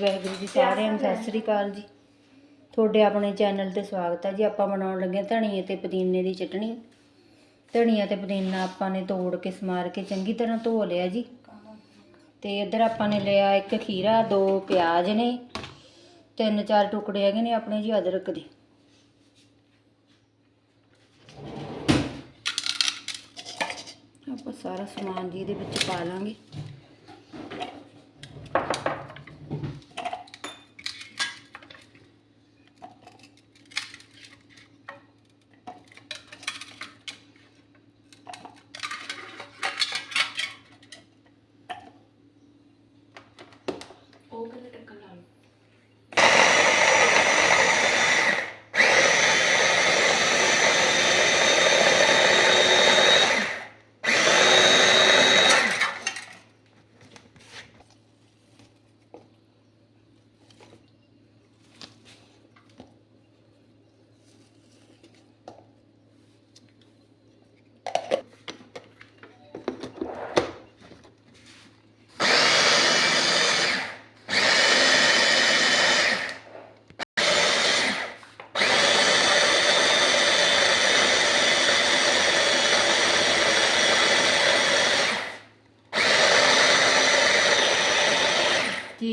ਵਾਹਿਗੁਰੂ ਜੀ ਸਾਰਿਆਂ ਨੂੰ ਸਤਿ ਸ੍ਰੀ ਅਕਾਲ ਜੀ। ਤੁਹਾਡੇ ਆਪਣੇ ਚੈਨਲ ਤੇ ਸਵਾਗਤ ਹੈ ਜੀ। ਆਪਾਂ ਬਣਾਉਣ ਲੱਗੇ ਹਾਂ ਧਨੀਏ ਤੇ ਪੁਦੀਨੇ ਦੀ ਚਟਣੀ ਧਨੀਆ ਤੇ ਪੁਦੀਨਾ ਆਪਾਂ ਨੇ ਤੋੜ ਕੇ ਸਮਾਰ ਕੇ ਚੰਗੀ ਤਰ੍ਹਾਂ ਧੋ ਲਿਆ ਜੀ। ਤੇ ਇੱਧਰ ਆਪਾਂ ਨੇ ਲਿਆ ਇੱਕ ਖੀਰਾ ਦੋ ਪਿਆਜ਼ ਨੇ ਤਿੰਨ ਚਾਰ ਟੁਕੜੇ ਹੈਗੇ ਨੇ ਆਪਣੇ ਜੀ ਅਦਰਕ ਦੇ। ਆਪਾਂ ਸਾਰਾ ਸਮਾਨ ਜੀ ਇਹਦੇ ਵਿੱਚ ਪਾ ਲਾਂਗੇ।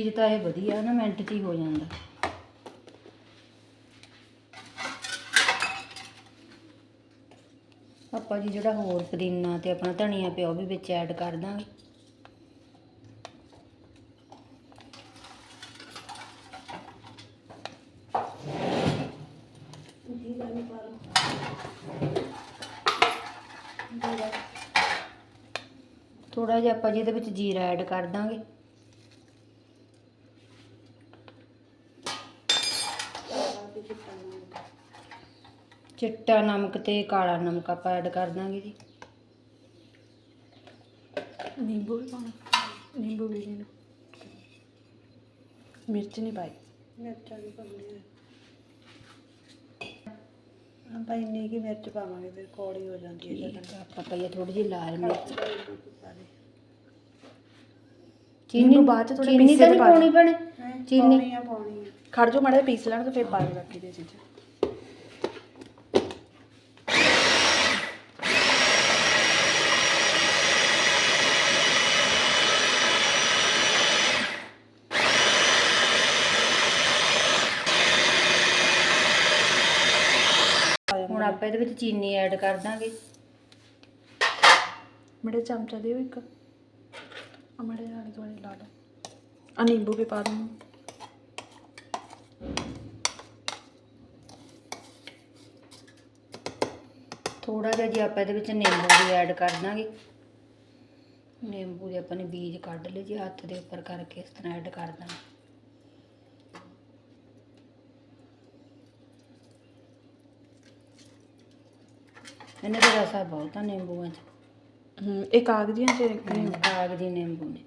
ਚੀਜ਼ ਤਾਂ ਇਹ ਵਧੀਆ ਨਾ, ਮਿੰਟ 'ਚ ਹੀ ਹੋ ਜਾਂਦਾ। ਆਪਾਂ ਜੀ ਜਿਹੜਾ ਹੋਰ ਪੁਦੀਨਾ ਤੇ ਆਪਣਾ ਧਨੀਆ ਪਿਆ, ਉਹ ਵੀ ਵਿੱਚ ਐਡ ਕਰ ਦਾਂਗੇ। ਥੋੜਾ ਜਿਹਾ ਆਪਾਂ ਜੀ ਇਹਦੇ ਵਿੱਚ ਜੀਰਾ ਐਡ ਕਰ ਦਾਂਗੇ ਕਾਲਾ ਤੇ ਚਿੱਟਾ ਨਮਕ ਤੇ ਕਾਲਾ ਨਮਕ ਆਪਾਂ ਐਡ ਕਰ ਦਾਂਗੇ ਜੀ। ਨਿੰਬੂ ਵੀ ਪਾਉਣਾ। ਨਿੰਬੂ ਵੀ ਲੈਣਾ ਮਿਰਚ ਨਹੀਂ ਪਾਈ। ਮਿਰਚਾਂ ਵੀ ਪਾਉਣੀ ਆਪਾਂ ਇੰਨੀ ਕੀ ਮਿਰਚ ਪਾਵਾਂਗੇ ਫਿਰ ਕੌੜੀ ਹੋ ਜਾਂਦੀ ਹੈ ਆਪਾਂ ਪਾਈਏ ਥੋੜੀ ਜਿਹੀ ਲਾਲ ਮਿਰਚ। ਚੀਨੀ ਨਿੰਬੂ ਬਾਅਦ 'ਚ ਥੋੜ੍ਹੇ ਚੀਨੀ ਪੀਸੇ ਤਾਂ ਨਹੀਂ ਪਾਉਣੀ ਭੈਣੇ। ਚੀਨੀ। ਪਾਉਣੀ ਆ ਪਾਉਣੀ ਆ। ਖੜ ਜੋ ਮਾੜੇ ਜਿਹੇ ਪੀਸ ਲੈਣ ਤੇ ਫਿਰ ਪਾ ਦੇ ਬਾਕੀ ਦੀਆਂ ਚੀਜ਼ਾਂ। ਹੁਣ ਆਪਾਂ ਇਹਦੇ ਵਿੱਚ ਚੀਨੀ ਐਡ ਕਰ ਦਾਂਗੇ। ਮੜੇ ਚਮਚਾ ਦਿਓ ਇੱਕ। ਆ ਮੜੇ ਆਲੇ ਦੁਆਲੇ ਲਾ ਲਓ ਆ ਨਿੰਬੂ ਵੀ ਪਾ ਦੂੰ ਥੋੜਾ ਜਿਹਾ ਜੀ ਆਪਾਂ ਇਹਦੇ ਵਿੱਚ ਨਿੰਬੂ ਵੀ ਐਡ ਕਰ ਦਾਂਗੇ। ਨਿੰਬੂ ਦੇ ਆਪਾਂ ਨੇ ਬੀਜ ਕੱਢ ਲਏ ਜੀ ਹੱਥ ਦੇ ਉੱਪਰ ਕਰਕੇ ਇਸ ਤਰ੍ਹਾਂ ਐਡ ਕਰ ਦਾਂਗੇ। ਇਹਨਾਂ ਦਾ ਰਸਾ ਬਹੁਤ ਆ ਨਿੰਬੂਆਂ 'ਚ। ਹੂੰ ਇਹ ਕਾਗਜ਼ੀਆਂ ਚ ਰੱਖਣੇ ਆਗ ਦੀ ਨਿੰਬੂ ਨੇ।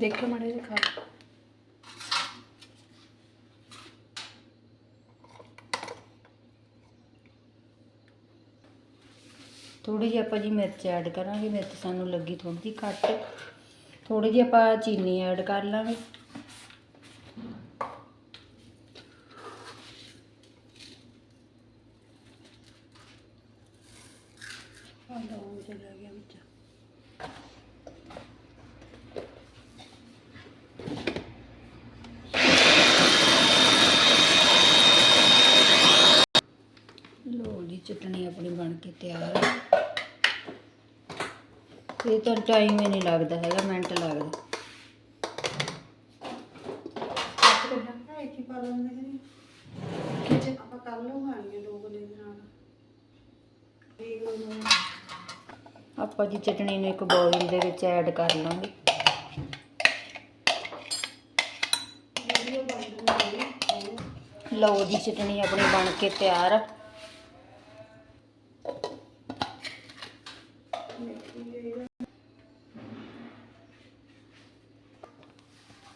ਦੇਖੋ ਮੜੇ ਜਿਹਾ ਖਾ। ਥੋੜੀ ਜਿਹੀ ਆਪਾਂ ਜੀ ਮਿਰਚ ਐਡ ਕਰਾਂਗੇ ਮਿਰਚ ਸਾਨੂੰ ਲੱਗੀ ਥੋੜੀ ਜਿਹੀ ਘੱਟ। ਥੋੜੀ ਜਿਹੀ ਆਪਾਂ ਚੀਨੀ ਐਡ ਕਰ ਲਾਂਗੇ। ਆ ਲਓ ਗਿਆ ਵਿੱਚ। ਚਟਣੀ ਆਪਣੀ ਬਣ ਕੇ ਤਿਆਰ ਹੈ ਇਹ ਤਾਂ ਟਾਈਮ ਹੀ ਨਹੀਂ ਲੱਗਦਾ ਹੈਗਾ ਮਿੰਟ ਲੱਗਦਾ। ਆਪਾਂ ਦੀ ਚਟਣੀ ਨੂੰ ਇੱਕ ਬੋਇਲ ਦੇ ਵਿੱਚ ਐਡ ਕਰ ਲਾਂਗੇ। ਲਓ ਜੀ ਚਟਣੀ ਆਪਣੀ ਬਣ ਕੇ ਤਿਆਰ ਆ।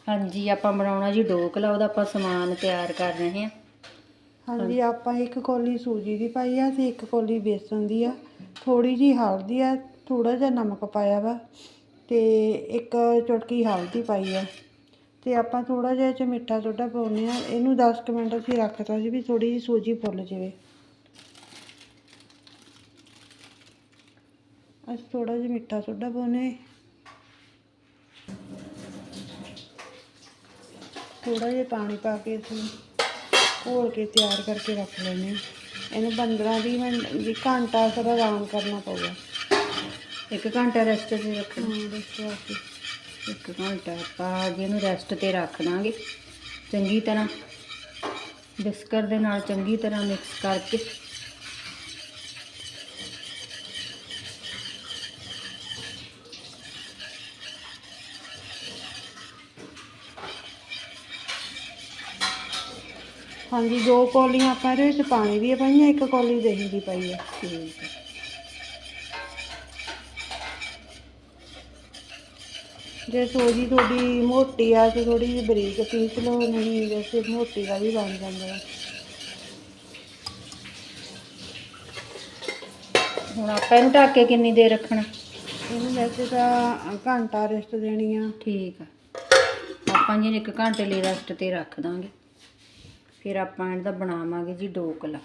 ਹਾਂਜੀ, ਆਪਾਂ ਬਣਾਉਣਾ ਜੀ ਢੋਕਲਾ ਉਹਦਾ ਆਪਾਂ ਸਮਾਨ ਤਿਆਰ ਕਰ ਰਹੇ ਹਾਂ। ਹਾਂਜੀ, ਆਪਾਂ ਇੱਕ ਕੋਲੀ ਸੂਜੀ ਦੀ ਪਾਈ ਆ ਤੇ ਇੱਕ ਕੋਲੀ ਬੇਸਨ ਦੀ ਆ। ਥੋੜੀ ਜੀ ਹਲਦੀ ਆ ਥੋੜਾ ਜਿਹਾ ਨਮਕ ਪਾਇਆ ਵਾ ਤੇ ਇੱਕ ਚੁਟਕੀ ਹਲਦੀ ਪਾਈ ਆ। ਤੇ ਆਪਾਂ ਥੋੜਾ ਜਿਹਾ ਚ ਮਿੱਠਾ ਸੋਡਾ ਪਾਉਂਦੇ ਆ। ਇਹਨੂੰ 10 ਕੁ ਮਿੰਟ ਅਸੀਂ ਰੱਖਤਾ ਸੀ ਵੀ ਥੋੜੀ ਜੀ ਸੂਜੀ ਫੁੱਲ ਜਾਵੇ। ਅਸੀਂ ਥੋੜਾ ਜਿਹਾ ਮਿੱਠਾ ਸੋਡਾ ਪਾਉਨੇ ਥੋੜਾ ਜਿਹਾ ਪਾਣੀ ਪਾ ਕੇ ਅਸੀਂ ਘੋਲ ਕੇ ਤਿਆਰ ਕਰਕੇ ਰੱਖ ਲੈਂਦੇ ਹਾਂ। ਇਹਨੂੰ 15 ਵੀਹ ਮਿੰਟ, ਵੀ ਘੰਟਾ ਸਰ ਆਰਾਮ ਕਰਨਾ ਪਊਗਾ। ਇੱਕ ਘੰਟਾ ਰੈਸਟ ਤੇ ਰੱਖਣਾ। ਰੈਸਟ ਦੱਸੋ ਅਸੀਂ ਇੱਕ ਘੰਟਾ ਆਪਾਂ ਜੀ ਇਹਨੂੰ ਰੈਸਟ ਤੇ ਰੱਖ ਦਾਂਗੇ। ਚੰਗੀ ਤਰ੍ਹਾਂ ਬਿਸਕਰ ਦੇ ਨਾਲ ਚੰਗੀ ਤਰ੍ਹਾਂ ਮਿਕਸ ਕਰਕੇ। ਹਾਂਜੀ ਦੋ ਕੌਲੀਆਂ ਆਪਾਂ ਇਹਦੇ ਵਿੱਚ ਪਾਣੀ ਦੀਆਂ ਪਾਈਆਂ ਇੱਕ ਕੌਲੀ ਦਹੀਂ ਦੀ ਪਾਈ ਹੈ ਠੀਕ ਹੈ ਜੇ ਸੋਜੀ ਤੁਹਾਡੀ ਮੋਟੀ ਆ ਤੇ ਥੋੜੀ ਜਿਹੀ ਬਰੀਕ ਪੀਸ ਲਓ ਨਹੀਂ ਵੈਸੇ ਮੋਟੀ ਦਾ ਵੀ ਬਣ ਜਾਂਦਾ ਹੈ ਹੁਣ ਆਪਾਂ ਇਹਨੂੰ ਢੱਕ ਕੇ ਕਿੰਨੀ ਦੇਰ ਰੱਖਣਾ? ਇਹਨੂੰ ਵੈਸੇ ਤਾਂ ਘੰਟਾ ਰੈਸਟ ਦੇਣੀ ਆ। ਠੀਕ ਆ। ਆਪਾਂ ਜੀ ਇੱਕ ਘੰਟੇ ਲਈ ਰੈਸਟ ਤੇ ਰੱਖ ਦਾਂਗੇ। ਫਿਰ ਆਪਾਂ ਇਹਦਾ ਬਣਾਵਾਂਗੇ ਜੀ ਡੋਕਲਾ।